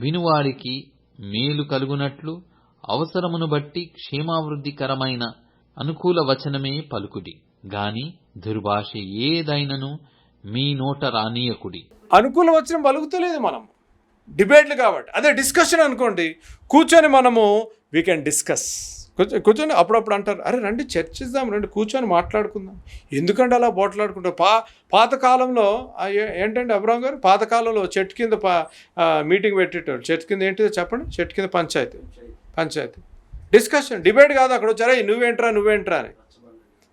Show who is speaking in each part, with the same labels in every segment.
Speaker 1: వినువారికి మేలు కలుగునట్లు అవసరమును బట్టి క్షేమావృద్ధికరమైన అనుకూల వచనమే పలుకుడి. గాని దుర్భాష ఏదైనను మీ నోట రానీయకుడి.
Speaker 2: అనుకూల వచనం పలుకుతలేదు మనం. డిబేట్లు కాబట్టి. అదే డిస్కషన్ అనుకోండి కూర్చొని మనము వీ కెన్ డిస్కస్ కొంచెం కూర్చొని అప్పుడప్పుడు అంటారు. అరే రండి చర్చిద్దాం రండి కూర్చొని మాట్లాడుకుందాం. ఎందుకంటే అలా పోట్లాడుకుంటారు పా పాతకాలంలో ఏంటంటే ఏ- అబ్రామ్ గారు? పాతకాలంలో చెట్టు కింద పా మీటింగ్ పెట్టేటోళ్ళు. చెట్టు కింద ఏంటిదో చెప్పండి? చెట్టు కింద పంచాయతీ. పంచాయతీ. డిస్కషన్ డిబేట్ కాదు అక్కడ వచ్చారా. నువ్వేంట్రా నువ్వేంట్రా అని.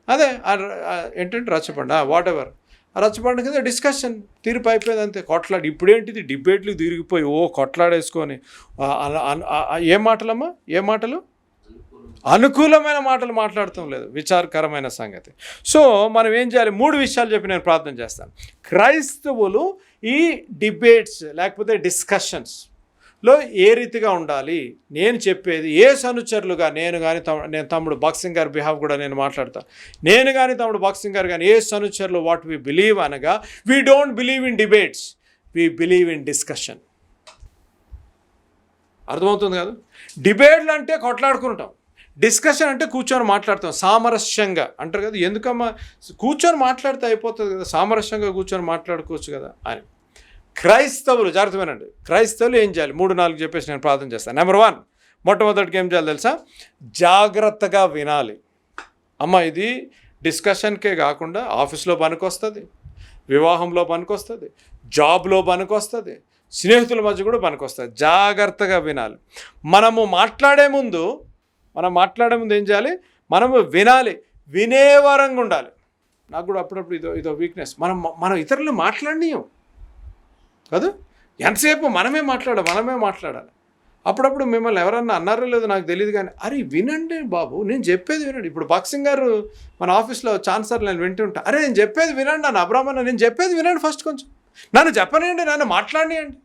Speaker 2: అదే ఏంటంటే రచ్చబండ వాట్ ఎవర్ ఆ రచ్చబండ కింద డిస్కషన్ తీర్పు అయిపోయింది అంతే. కొట్లాడి ఇప్పుడేంటిది? డిబేట్లు తిరిగిపోయి ఓ కొట్లాడేసుకొని ఏం అలా- ఏ మాటలమ్మా? ఏ మాటలు? అనుకూలమైన మాటలు మాట్లాడటం లేదు. విచారకరమైన సంగతి. సో మనం ఏం చేయాలి? మూడు విషయాలు చెప్పి నేను ప్రార్థన చేస్తాను. క్రైస్తవులు ఈ డిబేట్స్ లేకపోతే డిస్కషన్స్లో ఏ రీతిగా ఉండాలి? నేను చెప్పేది ఏ సనుచరులుగా నేను కానీ తమ్ముడు నేను తమ్ముడు బాక్సింగ్ గారి బిహావ్ కూడా నేను మాట్లాడతాను నేను కానీ తమ్ముడు బాక్సింగ్ గారు కానీ ఏ సనుచరులు వాట్ వి బిలీవ్ అనగా we don't believe in debates we believe in discussion. అర్థమవుతుంది కదా? డిబేట్లు అంటే కొట్లాడుకుంటాం. డిస్కషన్ అంటే కూర్చొని మాట్లాడతాం సామరస్యంగా. అంటారు కదా ఎందుకమ్మా? కూర్చొని మాట్లాడితే అయిపోతుంది కదా సామరస్యంగా కూర్చొని మాట్లాడుకోవచ్చు కదా అని. క్రైస్తవులు జాగ్రత్తమేనండి క్రైస్తవులు ఏం చేయాలి? మూడు నాలుగు చెప్పేసి నేను ప్రార్థన చేస్తాను నెంబర్ వన్ మొట్టమొదటికి ఏం చేయాలి తెలుసా? జాగ్రత్తగా వినాలి. అమ్మ ఇది డిస్కషన్కే కాకుండా ఆఫీస్లో పనికొస్తుంది వివాహంలో పనికొస్తుంది జాబ్లో పనికొస్తుంది స్నేహితుల మధ్య కూడా పనికొస్తుంది. జాగ్రత్తగా వినాలి. మనము మాట్లాడే ముందు మనం మాట్లాడే ముందు ఏం చేయాలి? మనము వినాలి. వినేవారంగా ఉండాలి. నాకు కూడా అప్పుడప్పుడు ఇదో ఇదో వీక్నెస్ మనం మనం ఇతరులు మాట్లాడినీయం. కాదు? ఎంతసేపు మనమే మాట్లాడాలి మనమే మాట్లాడాలి. అప్పుడప్పుడు మిమ్మల్ని ఎవరన్నా అన్నారో లేదో నాకు తెలియదు కానీ అరే వినండి బాబు నేను చెప్పేది వినండి. ఇప్పుడు బాక్సింగ్ గారు మన ఆఫీస్లో ఛాన్సర్ నేను వింటుంటా అరే నేను చెప్పేది వినండి నన్ను అబ్రాహ్మణ నేను చెప్పేది వినండి ఫస్ట్ కొంచెం. నన్ను చెప్పనియండి నన్ను మాట్లాడియండి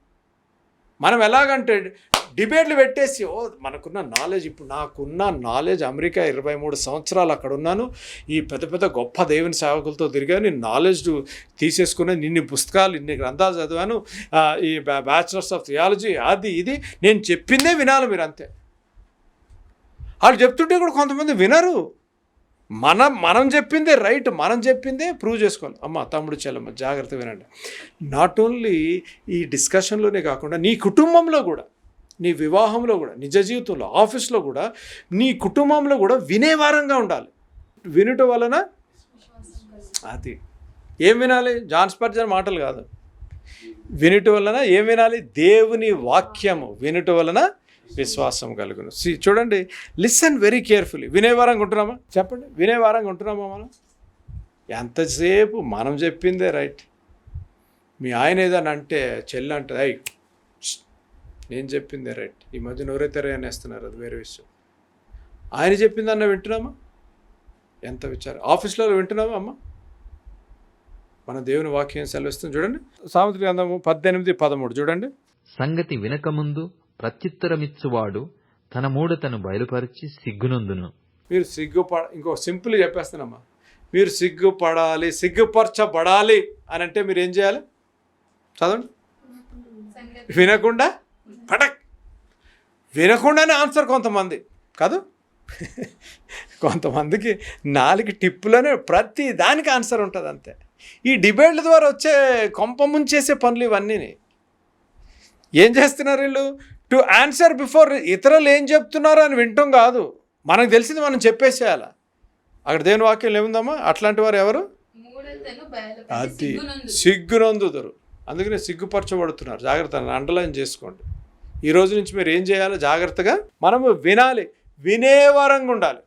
Speaker 2: మనం ఎలాగంటే డిబేట్లు పెట్టేసి ఓ మనకున్న నాలెడ్జ్ ఇప్పుడు నాకున్న నాలెడ్జ్ అమెరికా ఇరవై మూడు సంవత్సరాలు అక్కడ ఉన్నాను. ఈ పెద్ద పెద్ద గొప్ప దేవుని సేవకులతో తిరిగాను. నేను నాలెడ్జ్ తీసేసుకుని ఇన్ని పుస్తకాలు ఇన్ని గ్రంథాలు చదివాను. ఈ బ్యాచులర్స్ ఆఫ్ థియాలజీ అది ఇది. నేను చెప్పిందే వినాలి మీరు అంతే. వాళ్ళు చెప్తుంటే కూడా కొంతమంది వినరు. మనం మనం చెప్పిందే రైట్ మనం చెప్పిందే ప్రూవ్ చేసుకోవాలి. అమ్మ తమ్ముడు చెల్లమ్మ జాగ్రత్త వినండి. నాట్ ఓన్లీ ఈ డిస్కషన్లోనే కాకుండా నీ కుటుంబంలో కూడా నీ వివాహంలో కూడా నిజ జీవితంలో ఆఫీస్లో కూడా నీ కుటుంబంలో కూడా వినేవారంగా ఉండాలి. వినుట వలన అది. ఏం వినాలి? జాన్ స్పర్జన్ మాటలు కాదు. వినుట వలన ఏం వినాలి? దేవుని వాక్యము వినుట వలన విశ్వాసం కలుగును. సి చూడండి లిసన్ వెరీ కేర్ఫుల్లీ. వినేవారంగా ఉంటున్నామా? చెప్పండి. వినేవారంగా ఉంటున్నామా మనం? ఎంతసేపు మనం చెప్పిందే రైట్. మీ ఆయన ఏదైనా అంటే చెల్లి అంటుంది అయ్యి నేను చెప్పిందే రైట్ ఈ మధ్య నోరైతే అనేస్తున్నారు అది వేరే విషయం. ఆయన చెప్పిందన్న వింటున్నామా? ఎంత విచారం. ఆఫీస్లో వింటున్నామా అమ్మ? మన దేవుని వాక్యం సెలవిస్తుంది. చూడండి. సామెతల గ్రంథము పద్దెనిమిది పదమూడు. చూడండి.
Speaker 1: సంగతి వినకముందు ప్రత్యుత్తరమిచ్చువాడు తన మూఢతను బయలుపరిచి సిగ్గునందును.
Speaker 2: మీరు సిగ్గుపడ ఇంకో సింపుల్ చెప్పేస్తానమ్మా. మీరు సిగ్గుపడాలి సిగ్గుపరచబడాలి అని అంటే మీరు ఏం చేయాలి? చదవండి. వినకుండా పటక్. వినకుండానే ఆన్సర్ కొంతమంది. కాదు? కొంతమందికి నాలుగు టిప్పులోనే ప్రతి దానికి ఆన్సర్ ఉంటుంది అంతే ఈ డిబేట్ల ద్వారా వచ్చే కొంప ముంచేసే పనులు ఇవన్నీ. ఏం చేస్తున్నారు వీళ్ళు? టు ఆన్సర్ బిఫోర్ ఇతరులు ఏం చెప్తున్నారో అని వింటాం కాదు. మనకు తెలిసింది మనం చెప్పేసేయాల? అక్కడ దేవుని వాక్యం ఏముందమ్మా? అట్లాంటి వారు ఎవరు? అది
Speaker 3: సిగ్గునందు
Speaker 2: సిగ్గునందుదరు. అందుకనే సిగ్గుపరచబడుతున్నారు. జాగ్రత్త అండర్లైన్ చేసుకోండి. ఈ రోజు నుంచి మీరు ఏం చేయాలి జాగ్రత్తగా మనము వినాలి వినేవరంగా ఉండాలి.